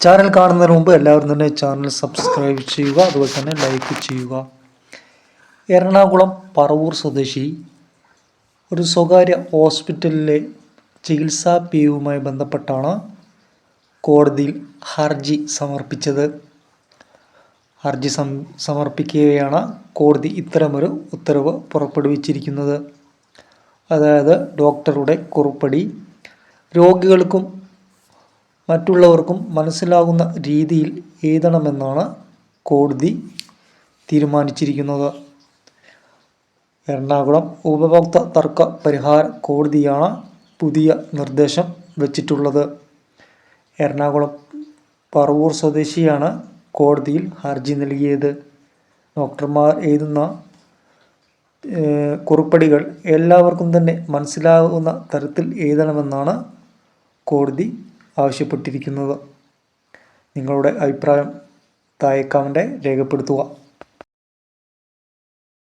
Channel കാണുന്നതിന് മുമ്പ് എല്ലാവരും തന്നെ ചാനൽ സബ്സ്ക്രൈബ് ചെയ്യുക അതുപോലെ തന്നെ ലൈക്ക് ചെയ്യുക. എറണാകുളം പറവൂർ സ്വദേശി ഒരു സ്വകാര്യ ഹോസ്പിറ്റലിലെ ചികിത്സാ പിയുമായി ബന്ധപ്പെട്ടാണ് കോടതിയിൽ ഹർജി സമർപ്പിച്ചത്. ഹർജി സമർപ്പിക്കുകയാണ് കോടതി ഇത്തരമൊരു ഉത്തരവ് പുറപ്പെടുവിച്ചിരിക്കുന്നത്. അതായത് ഡോക്ടറുടെ കുറിപ്പടി. രോഗികൾക്കും മറ്റുള്ളവർക്കും മനസ്സിലാകുന്ന രീതിയിൽ എഴുതണമെന്നാണ് കോടതി തീരുമാനിച്ചിരിക്കുന്നത്. എറണാകുളം ഉപഭോക്തൃ തർക്ക പരിഹാര കോടതിയാണ് പുതിയ നിർദ്ദേശം വച്ചിട്ടുള്ളത്. എറണാകുളം പറവൂർ സ്വദേശിയാണ് കോടതിയിൽ ഹർജി നൽകിയത്. ഡോക്ടർമാർ എഴുതുന്ന കുറിപ്പടികൾ എല്ലാവർക്കും തന്നെ മനസ്സിലാകുന്ന തരത്തിൽ എഴുതണമെന്നാണ് കോടതി ആവശ്യപ്പെട്ടിരിക്കുന്നത്. നിങ്ങളുടെ അഭിപ്രായം താഴെ കമന്റ് രേഖപ്പെടുത്തുക.